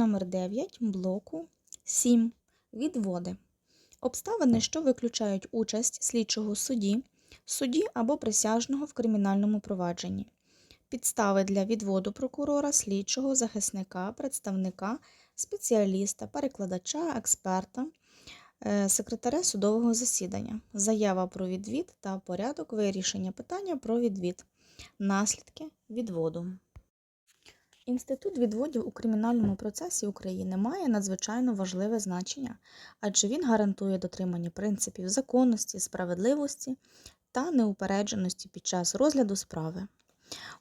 номер 9 блоку 7. Відводи. Обставини, що виключають участь слідчого судді, судді або присяжного в кримінальному провадженні. Підстави для відводу прокурора, слідчого, захисника, представника, спеціаліста, перекладача, експерта, е, секретаря судового засідання, заява про відвід та порядок вирішення питання про відвід, наслідки відводу. Інститут відводів у кримінальному процесі України має надзвичайно важливе значення, адже він гарантує дотримання принципів законності, справедливості та неупередженості під час розгляду справи.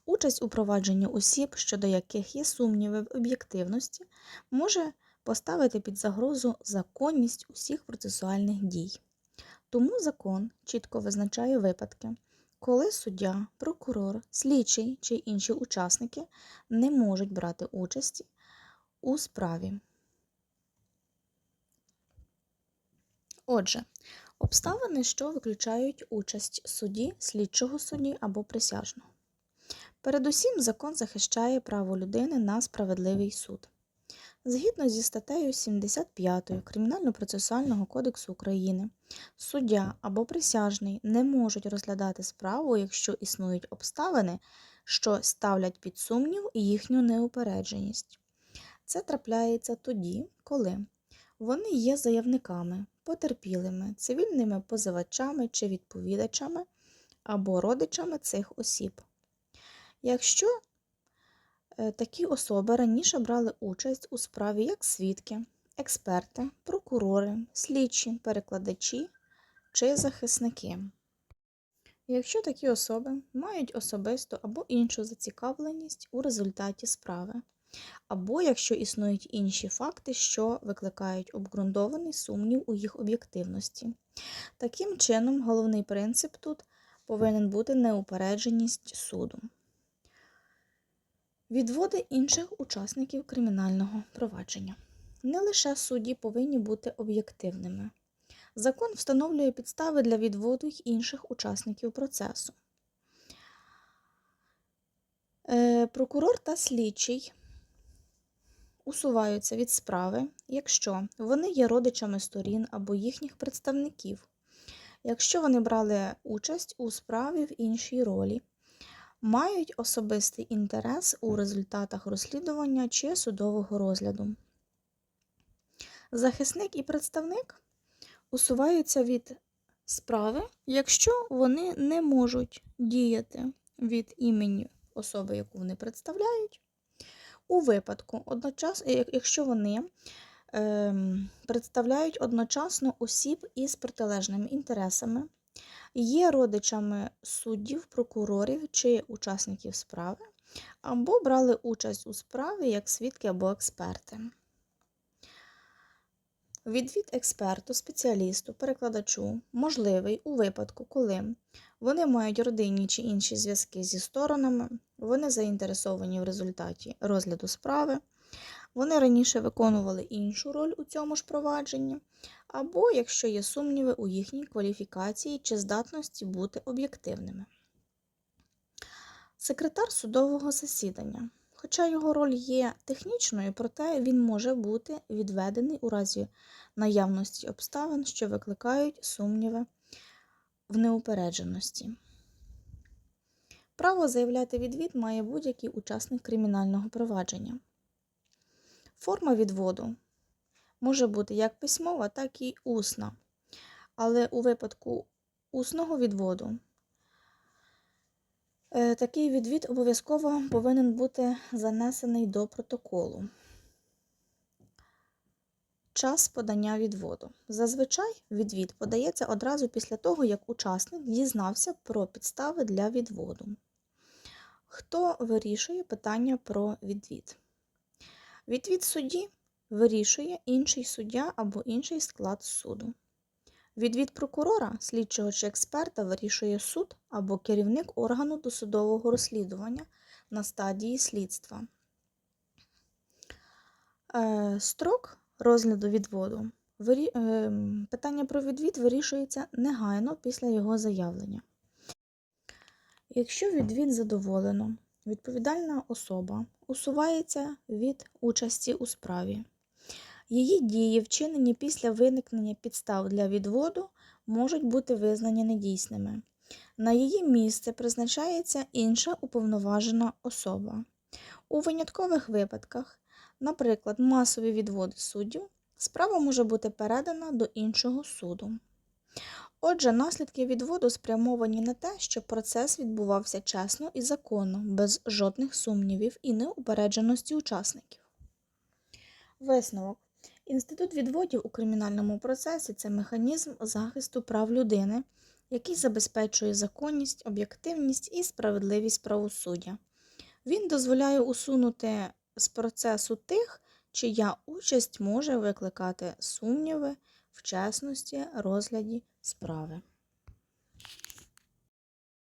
Участь у провадженні осіб, щодо яких є сумніви в об'єктивності, може поставити під загрозу законність усіх процесуальних дій. Тому закон чітко визначає випадки, коли суддя, прокурор, слідчий чи інші учасники не можуть брати участі у справі. Отже, обставини, що виключають участь судді, слідчого судді або присяжного. Передусім, закон захищає право людини на справедливий суд. Згідно зі статтею 75 Кримінально-процесуального кодексу України, суддя або присяжний не можуть розглядати справу, якщо існують обставини, що ставлять під сумнів їхню неупередженість. Це трапляється тоді, коли вони є заявниками, потерпілими, цивільними позивачами чи відповідачами або родичами цих осіб. Якщо такі особи раніше брали участь у справі як свідки, експерти, прокурори, слідчі, перекладачі чи захисники. Якщо такі особи мають особисту або іншу зацікавленість у результаті справи, або якщо існують інші факти, що викликають обґрунтований сумнів у їх об'єктивності. Таким чином, головний принцип тут повинен бути неупередженість суду. Відводи інших учасників кримінального провадження. Не лише судді повинні бути об'єктивними. Закон встановлює підстави для відводу й інших учасників процесу. Е, Прокурор та слідчий усуваються від справи, якщо вони є родичами сторін або їхніх представників, якщо вони брали участь у справі в іншій ролі, мають особистий інтерес у результатах розслідування чи судового розгляду. Захисник і представник усуваються від справи, якщо вони не можуть діяти від імені особи, яку вони представляють. У випадку, одночас, якщо вони е, представляють одночасно осіб із протилежними інтересами, є родичами суддів, прокурорів чи учасників справи, або брали участь у справі як свідки або експерти. Відвід експерту, спеціалісту, перекладачу можливий у випадку, коли вони мають родинні чи інші зв'язки зі сторонами, вони заінтересовані в результаті розгляду справи, вони раніше виконували іншу роль у цьому ж провадженні, або якщо є сумніви у їхній кваліфікації чи здатності бути об'єктивними. Секретар судового засідання. Хоча його роль є технічною, проте він може бути відведений у разі наявності обставин, що викликають сумніви в неупередженості. Право заявляти відвід має будь-який учасник кримінального провадження. Форма відводу може бути як письмова, так і усна. Але у випадку усного відводу е, такий відвід обов'язково повинен бути занесений до протоколу. Час подання відводу. Зазвичай відвід подається одразу після того, як учасник дізнався про підстави для відводу. Хто вирішує питання про відвід? Відвід судді вирішує інший суддя або інший склад суду. Відвід прокурора, слідчого чи експерта вирішує суд або керівник органу досудового розслідування на стадії слідства. Е, строк розгляду відводу. Е, питання про відвід вирішується негайно після його заявлення. Якщо відвід задоволено, відповідальна особа усувається від участі у справі. Її дії, вчинені після виникнення підстав для відводу, можуть бути визнані недійсними. На її місце призначається інша уповноважена особа. У виняткових випадках, наприклад, масові відводи суддів, справа може бути передана до іншого суду. Отже, наслідки відводу спрямовані на те, щоб процес відбувався чесно і законно, без жодних сумнівів і неупередженості учасників. Висновок. Інститут відводів у кримінальному процесі це механізм захисту прав людини, який забезпечує законність, об'єктивність і справедливість правосуддя. Він дозволяє усунути з процесу тих, чия участь може викликати сумніви в чесності розгляді справи.